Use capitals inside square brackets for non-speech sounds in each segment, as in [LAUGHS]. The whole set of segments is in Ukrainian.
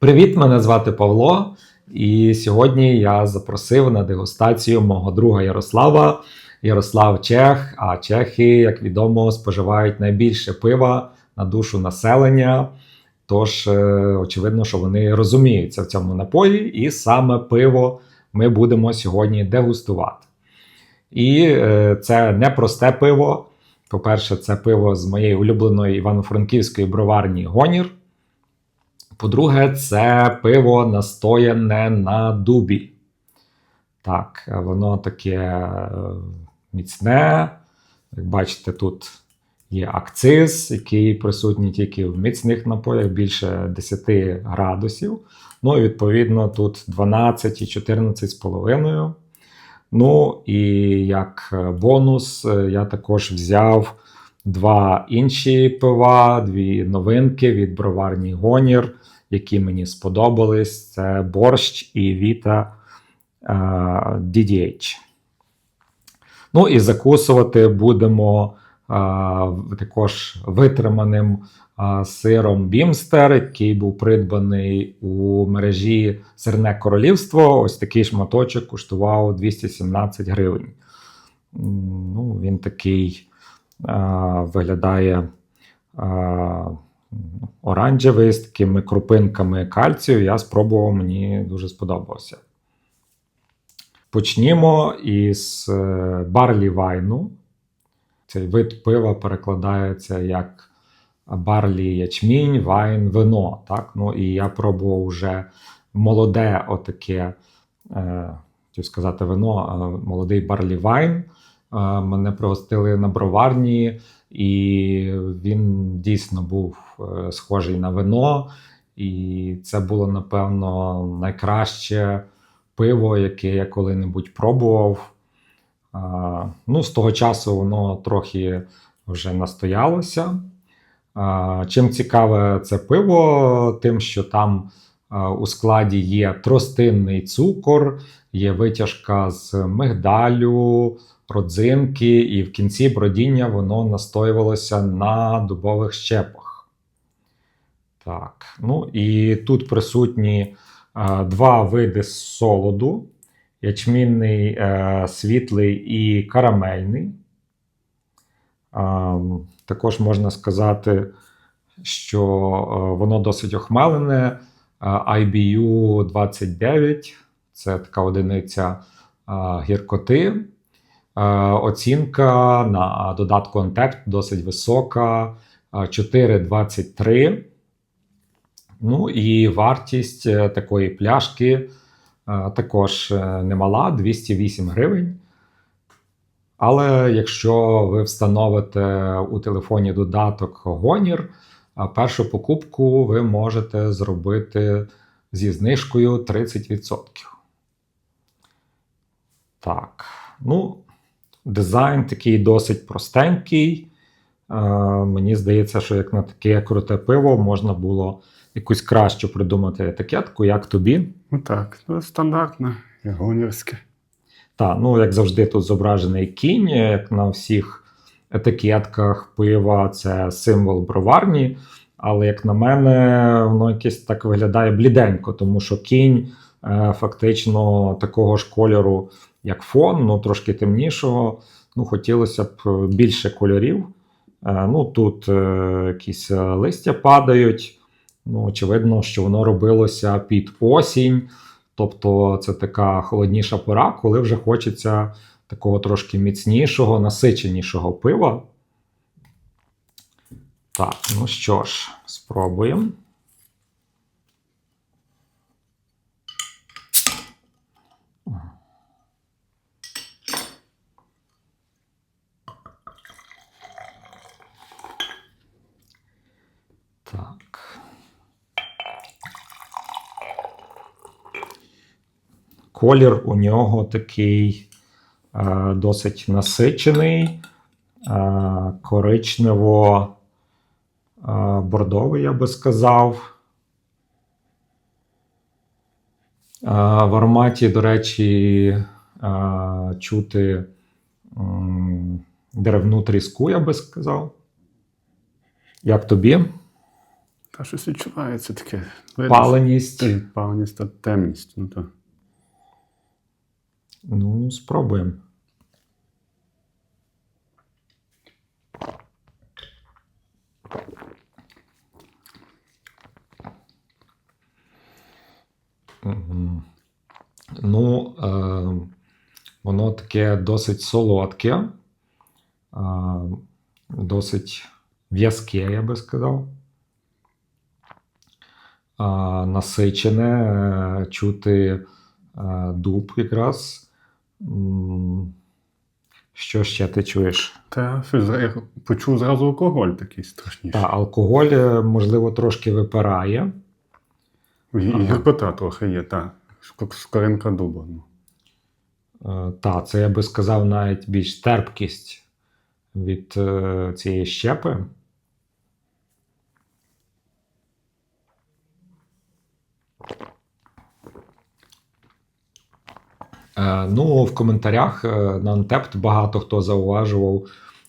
Привіт, мене звати Павло, і сьогодні я запросив на дегустацію мого друга Ярослава. Ярослав Чех, а чехи, як відомо, споживають найбільше пива на душу населення. Тож, е, очевидно, що вони розуміються в цьому напої, і саме пиво ми будемо сьогодні дегустувати. І е, це не просте пиво. По-перше, це пиво з моєї улюбленої івано-франківської броварні Гонір. По-друге, це пиво настояне на дубі. Так, воно таке е, міцне. Як бачите, тут є акциз, який присутній тільки в міцних напоях більше 10 градусів. Ну і відповідно тут 12 і 14,5. Ну і як бонус, е, я також взяв два інші пива, дві новинки від броварні Гонір, які мені сподобались. Це борщ і Віта е, DDH. Ну і закусувати будемо е, також витриманим е, сиром Бімстер, який був придбаний у мережі Сирне Королівство. Ось такий шматочок коштував 217 гривень. Ну, він такий е, виглядає е, оранжевий з такими крупинками кальцію. Я спробував, мені дуже сподобався. Почнімо із е, барлі вайну. Цей вид пива перекладається як барлі ячмінь, вайн, вино. Так? Ну, і я пробував вже молоде отаке, е, хотів сказати, вино, молодий барлі вайн. Е, мене пригостили на броварні, і він дійсно був е, схожий на вино. І це було, напевно, найкраще пиво, яке я коли-небудь пробував. Ну, з того часу воно трохи вже настоялося. Чим цікаве це пиво, тим, що там у складі є тростинний цукор, є витяжка з мигдалю, родзинки, і в кінці бродіння воно настоювалося на дубових щепах. Так, ну і тут присутні а, два види солоду: ячмінний, е, світлий і карамельний. А, також можна сказати, що е, воно досить охмелене. IBU 29 це така одиниця а, гіркоти. Е, Оцінка на додатку Untapped досить висока 4,23. Ну і вартість е, такої пляшки е, також е, немала 208 гривень. Але якщо ви встановите у телефоні додаток Гонір, першу покупку ви можете зробити зі знижкою 30%. Так, ну, дизайн такий досить простенький. Е, Мені здається, що як на таке круте пиво можна було якусь кращу придумати етикетку, як тобі. Ну так, ну, стандартне, як гонірське. Так, ну як завжди, тут зображений кінь, як на всіх етикетках пива, це символ броварні. Але, як на мене, воно якесь так виглядає бліденько, тому що кінь е, фактично такого ж кольору, як фон, ну трошки темнішого. Ну, хотілося б більше кольорів. Е, ну, тут е, якісь е, листя падають. Ну, очевидно, що воно робилося під осінь. Тобто це така холодніша пора, коли вже хочеться такого трошки міцнішого, насиченішого пива. Так, ну що ж, спробуємо. Колір у нього такий е, досить насичений, е, коричнево-бордовий, я би сказав. Е, в ароматі, до речі, е, чути м, деревну тріску, я би сказав. Як тобі? Та щось відчувається таке. паленість. Паленість та темність. Ну, то. Ну, спробуємо. Ну, е, воно таке досить солодке, е, досить в'язке, я би сказав. Е, насичене, е, чути е, дуб якраз. Що ще ти чуєш? Та я почув зразу алкоголь такий страшніший. Та, алкоголь, е, можливо, трошки випирає. І, і Ага. гіркота трохи є, так. Скоринка дуба. Ну. Е, Та, це я би сказав навіть більш терпкість від е, цієї щепи. Ну, в коментарях е, на Untapped багато хто зауважував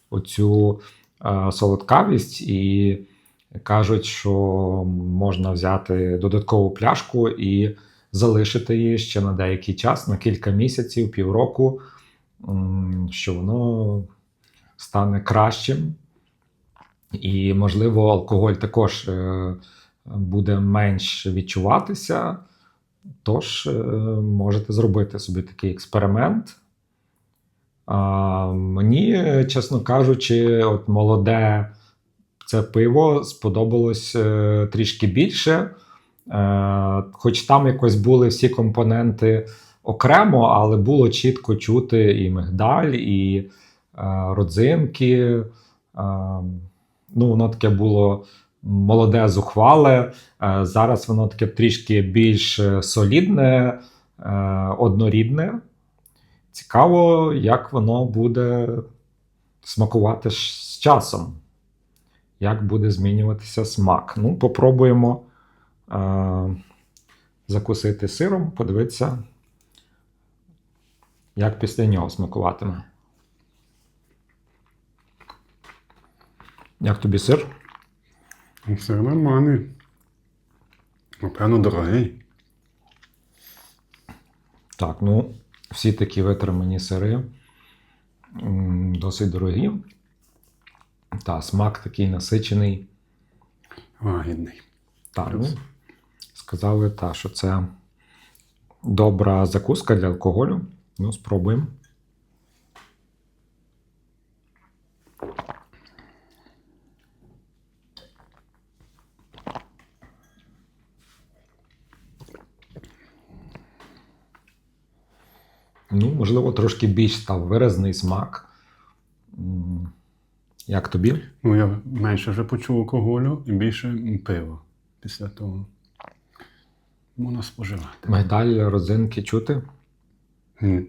оцю е, солодкавість і кажуть, що можна взяти додаткову пляшку і залишити її ще на деякий час, на кілька місяців, півроку, що воно стане кращим. І, можливо, алкоголь також е, буде менш відчуватися. Тож е, можете зробити собі такий експеримент. А, мені, чесно кажучи, от молоде це пиво сподобалось е, трішки більше. Е, хоч там якось були всі компоненти окремо, але було чітко чути і мигдаль, і родзинки. Е, ну, воно таке було молоде, зухвале. Е, зараз воно таке трішки більш е, солідне, е, однорідне. Цікаво, як воно буде смакувати з часом. Як буде змінюватися смак. Ну, попробуємо закусити сиром, подивитися, як після нього смакуватиме. Як тобі сир? Ну, Все нормальний. Напевно, дорогий. Так, ну, всі такі витримані сири досить дорогі. Та, смак такий насичений. Лагідний. Так, ну, сказали, та, що це добра закуска для алкоголю. Ну, спробуємо. Ну, можливо, трошки більш став виразний смак. Як тобі? Ну, я менше вже почув алкоголю і більше пива після того. Можна споживати. Мигдаль, родзинки чути? Ні.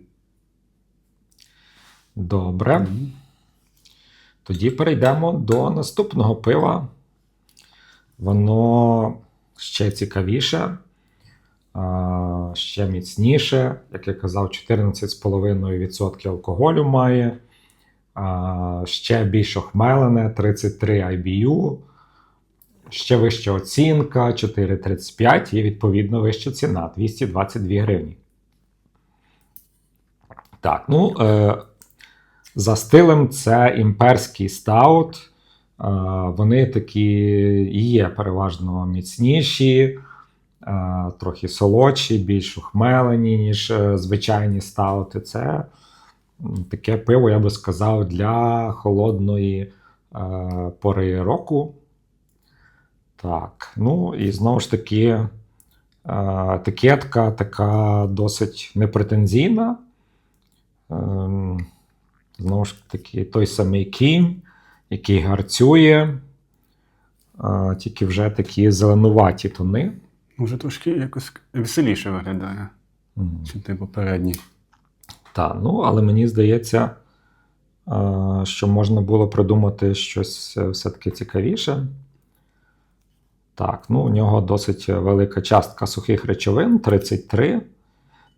Добре. Мгм. Тоді перейдемо до наступного пива. Воно ще цікавіше, ще міцніше. Як я казав, 14,5% алкоголю має. Ще більш охмелене 33 IBU. Ще вища оцінка 4,35 і відповідно вища ціна 222 гривні. Так, ну. Е, за стилем це імперський стаут. Е, Вони такі є переважно міцніші, трохи солодші, більш ухмелені, ніж е, звичайні стаути. Це таке пиво, я би сказав, для холодної е, пори року. Так, ну і знову ж таки, е, етикетка така досить непретензійна. Ем, Знову ж таки, той самий кінь, який гарцює, тільки вже такі зеленуваті тони. Може, трошки якось веселіше виглядає, Мгм. ніж той попередній. Та, ну, але мені здається, що можна було придумати щось е, все-таки цікавіше. Так, ну, у нього досить велика частка сухих речовин 33.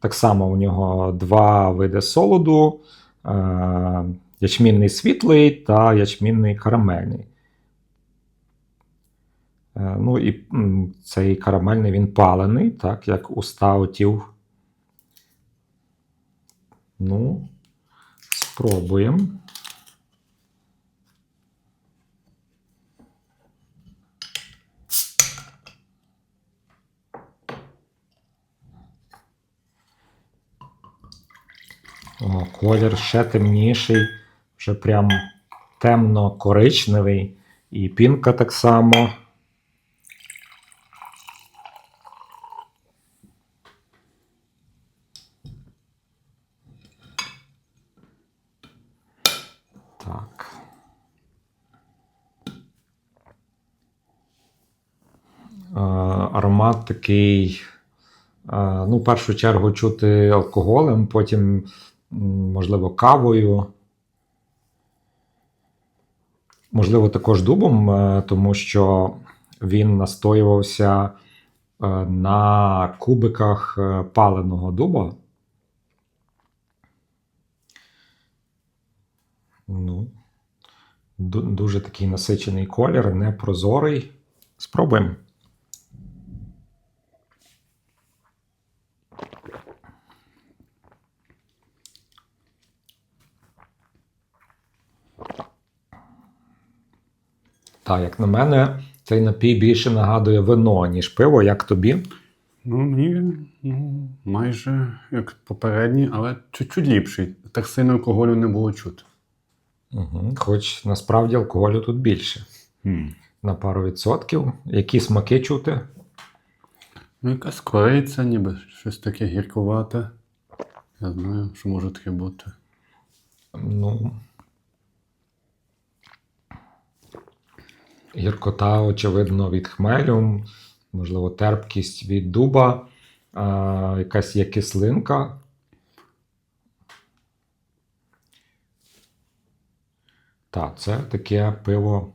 Так само у нього два види солоду: е, ячмінний світлий та ячмінний карамельний. Е, Ну і цей карамельний він палений, так, як у стаутів. Ну, спробуємо. О, колір ще темніший, вже прям темно-коричневий. І пінка так само. Так. Е, Аромат такий, е, ну, в першу чергу чути алкоголем, потім, можливо, кавою. Можливо, також дубом, е, тому що він настоювався е, на кубиках паленого дуба. Ну, дуже такий насичений колір, непрозорий. Спробуємо. Так, як на мене, цей напій більше нагадує вино, ніж пиво, як тобі. Ну, мені ну, майже як попередній, але чуть-чуть ліпший. Так сильно алкоголю не було чути. Угу. Хоч насправді алкоголю тут більше. На пару відсотків. Які смаки чути? Ну, якась кориця, ніби щось таке гіркувате. Я знаю, що може таке бути. Ну. Гіркота, очевидно, від хмелю, можливо, терпкість від дуба, а, якась є кислинка. Так, це таке пиво,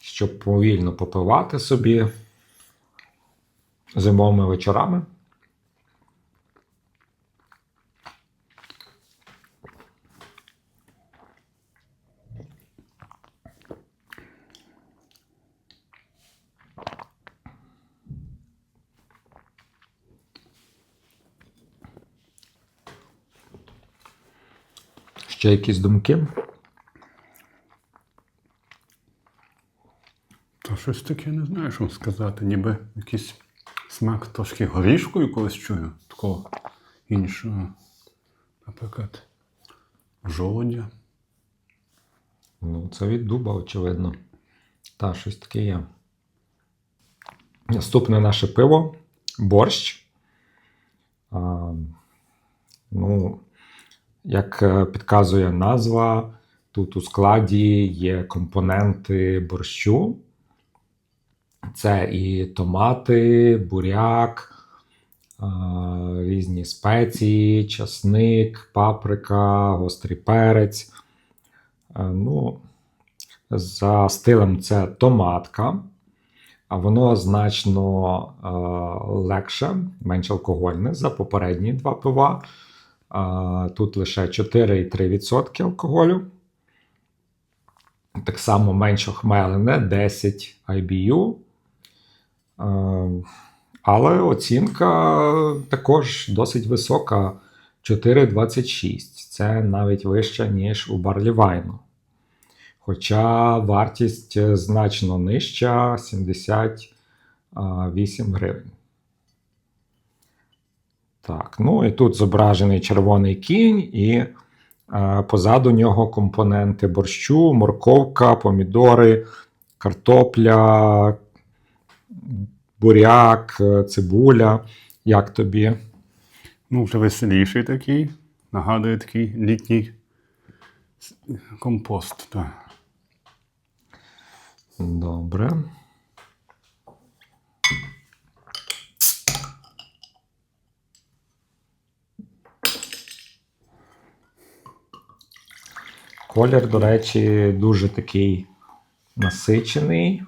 щоб повільно попивати собі зимовими вечорами. Ще якісь думки? То щось таке не знаю, що сказати. Ніби якийсь смак трошки горішкою колись чую, такого іншого. Наприклад, жолудя. Ну, це від дуба, очевидно. Та, щось таке є. Наступне наше пиво борщ. А, ну, як е, підказує назва, тут у складі є компоненти борщу. Це і томати, буряк, різні спеції, часник, паприка, гострий перець. Е, Ну, за стилем це томатка, а воно значно е, легше, менш алкогольне за попередні два пива. Е, тут лише 4,3% алкоголю. Так само менш охмелене 10 IBU. Е, але оцінка також досить висока 4,26. Це навіть вище, ніж у Барлі Вайну. Хоча вартість е, значно нижча 78 гривень. Так, ну і тут зображений червоний кінь, і е, позаду нього компоненти борщу, морковка, помідори, картопля, буряк, е, цибуля. Як тобі? Ну, вже веселіший такий. Нагадує такий літній компост. Так. Добре. Колір, до речі, дуже такий насичений.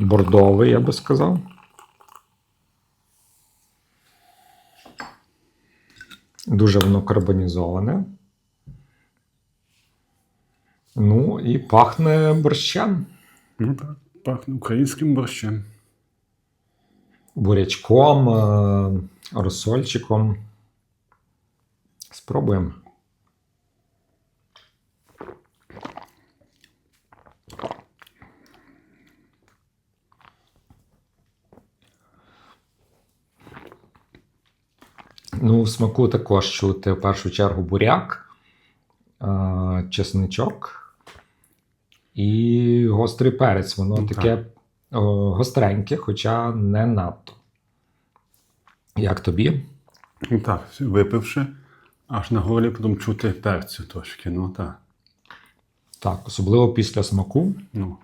Бордовий, я би сказав. Дуже воно карбонізоване. Ну і пахне борщем, Ну так, пахне українським борщем. бурячком, е, розсольчиком. Спробуємо. Ну, в смаку також чути в першу чергу буряк, чесничок і гострий перець. Воно Ну, таке о, гостреньке, хоча не надто. Як тобі? Ну так, випивши, аж на голі потім чути перцю трошки. Ну так. Так, особливо після смаку. Ну.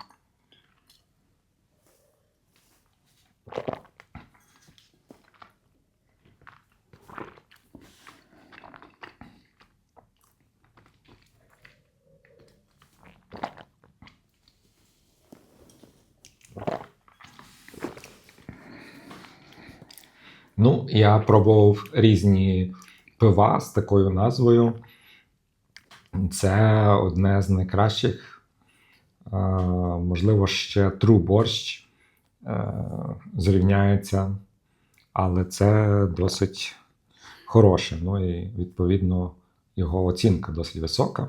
Ну, я пробував різні пива з такою назвою. Це одне з найкращих. Е, можливо, ще True борщ е, зрівняється, але це досить хороше. Ну і відповідно його оцінка досить висока.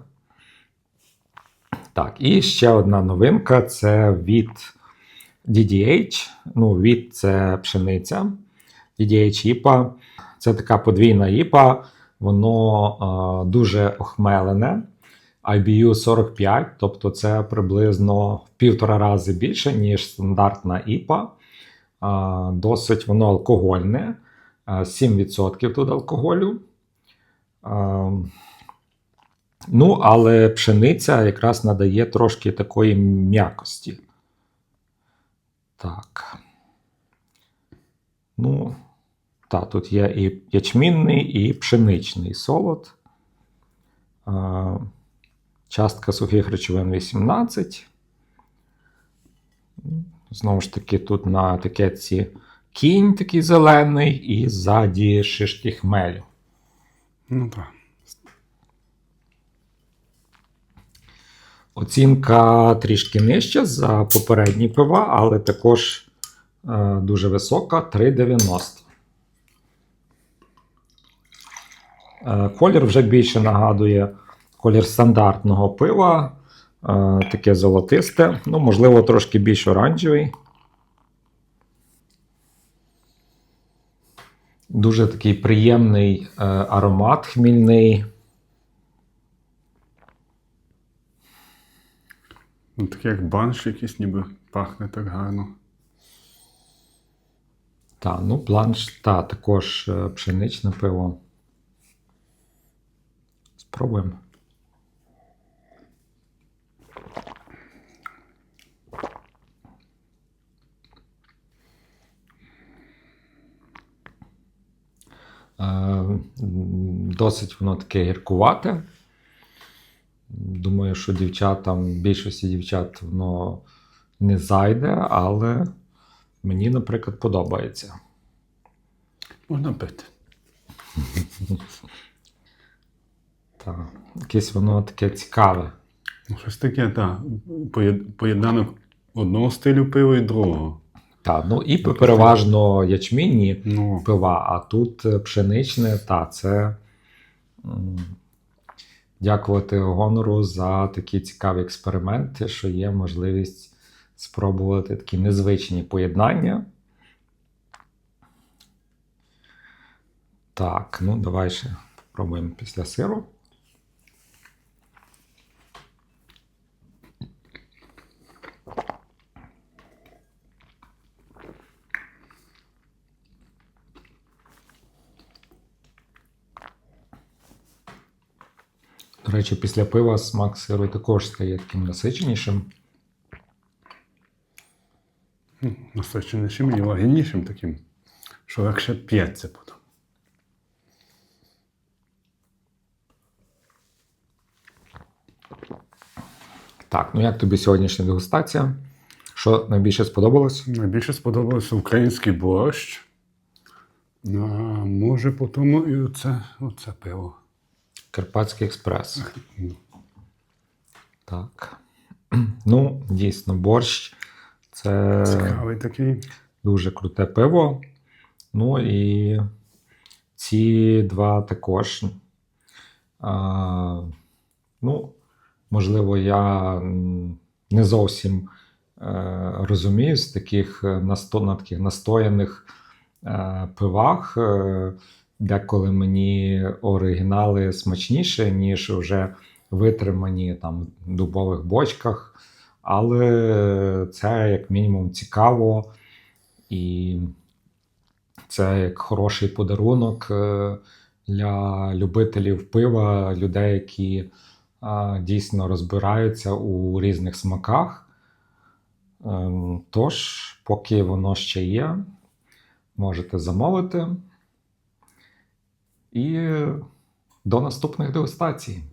Так, і ще одна новинка це від DDH. Ну, від це пшениця. DDH ІПА. Це така подвійна ІПА, воно е, дуже охмелене. IBU 45, тобто це приблизно в півтора рази більше, ніж стандартна ІПА. Е, досить воно алкогольне, е, 7% тут алкоголю. Е, ну, але пшениця якраз надає трошки такої м'якості. Так. Ну, та, тут є і ячмінний, і пшеничний солод. А, частка сухих речовин 18. Знову ж таки, тут на етикетці кінь такий зелений, і ззаді шишки хмелю. Ну так. Оцінка трішки нижча за попередні пива, але також е, дуже висока 3,90. Е, колір вже більше нагадує колір стандартного пива. Е, таке золотисте, ну, можливо, трошки більш оранжевий. Дуже такий приємний е, аромат хмільний. Ну, таке як банш якийсь ніби пахне так гарно. Та, ну, бланш, та, також е, пшеничне пиво. Спробуємо. Е, Досить воно таке гіркувате. Думаю, що дівчатам, більшості дівчат воно не зайде, але мені, наприклад, подобається. Можна пити. [LAUGHS] Так, якесь воно таке цікаве. Ну, щось таке, так. Поєднанок одного стилю пива і другого. Так, ну і переважно ячмінні Ну, пива, а тут е, пшеничне, та це дякувати гонору за такі цікаві експерименти, що є можливість спробувати такі незвичні поєднання. Так, ну давай ще спробуємо після сиру. До речі, після пива смак сиру також стає таким насиченішим. насиченішим і лагіднішим таким, що легше п'ється потім. Так, ну як тобі сьогоднішня дегустація? Що найбільше сподобалось? Найбільше сподобався український борщ. А, може, по тому і оце, оце пиво. Карпатський експрес. Так. Ну, дійсно, борщ це Цікавий такий. дуже круте пиво. Ну і ці два також. А, ну, можливо, я не зовсім е, розумію з таких е, на таких настояних е, пивах. Е, деколи мені оригінали смачніші, ніж вже витримані там в дубових бочках. Але це як мінімум цікаво. І це як хороший подарунок е, для любителів пива, людей, які дійсно розбираються у різних смаках. Ем, Тож, поки воно ще є, можете замовити. І до наступних дегустацій.